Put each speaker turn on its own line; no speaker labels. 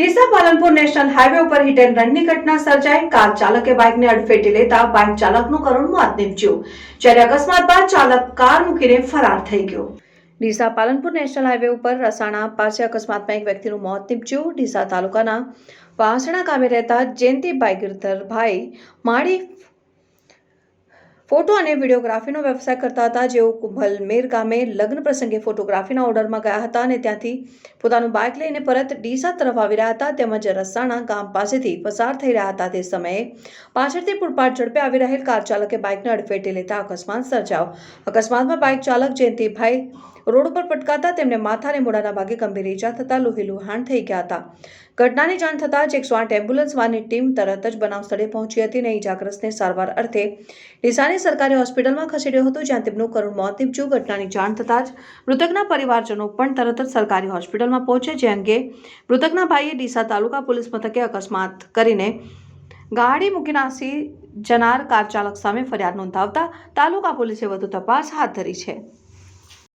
Deesa Palanpur national highway ઉપર hit and રનની ઘટના સર્જાઈ. કાર ચાલકે બાઇકને અડફેટે લેતા બાઇક ચાલકનું કરુણ મોત નીપજ્યું. જ્યારે અકસ્માત બાદ ચાલક કાર મૂકીને ફરાર થઈ ગયો. ડીસા પાલનપુર નેશનલ હાઈવે ઉપર રસાણા પાસે અકસ્માતમાં એક વ્યક્તિનું મોત નીપજ્યું. ડીસા તાલુકાના વાસણા ગામે રહેતા જયંતિભાઈ ગિરધરભાઈ માળી ફોટો અને વિડીયોગ્રાફીનો વ્યવસાય કરતા હતા. જેઓ કુંભલમેર ગામે લગ્ન પ્રસંગે ફોટોગ્રાફીના ઓર્ડરમાં ગયા હતા અને ત્યાંથી પોતાનું બાઇક લઈને પરત ડીસા તરફ આવી રહ્યા હતા. તેમજ રસાણા ગામ પાસેથી પસાર થઈ રહ્યા હતા. તે સમયે પાછળથી પૂરપાટ ઝડપે આવી રહેલ કાર ચાલકે બાઇકને અડફેટે લેતા અકસ્માત સર્જાયો. અકસ્માતમાં બાઇક ચાલક જયંતિભાઈ રોડ ઉપર પટકાતા તેમને માથા અને મોડાના ભાગે ગંભીર ઇજા થતાં લોહી થઈ ગયા હતા. ઘટનાની જાણ થતાં જ એકસો આઠ એમ્બ્યુલન્સ વાનની ટીમ તરત જ બનાવ સ્થળે પહોંચી હતી અને ઇજાગ્રસ્તને સારવાર અર્થે ડીસાની સરકારી હોસ્પિટલમાં ખસેડ્યો હતો, જ્યાં તેમનું કરુણ મોત નીપજ્યું. ઘટનાની જાણ થતાં જ મૃતકના પરિવારજનો પણ તરત જ સરકારી હોસ્પિટલમાં પહોંચે જે અંગે મૃતકના ભાઈએ ડીસા તાલુકા પોલીસ મથકે અકસ્માત કરીને ગાડી મૂકી નાસી જનાર કાર ચાલક સામે ફરિયાદ નોંધાવતા તાલુકા પોલીસે વધુ તપાસ હાથ ધરી છે.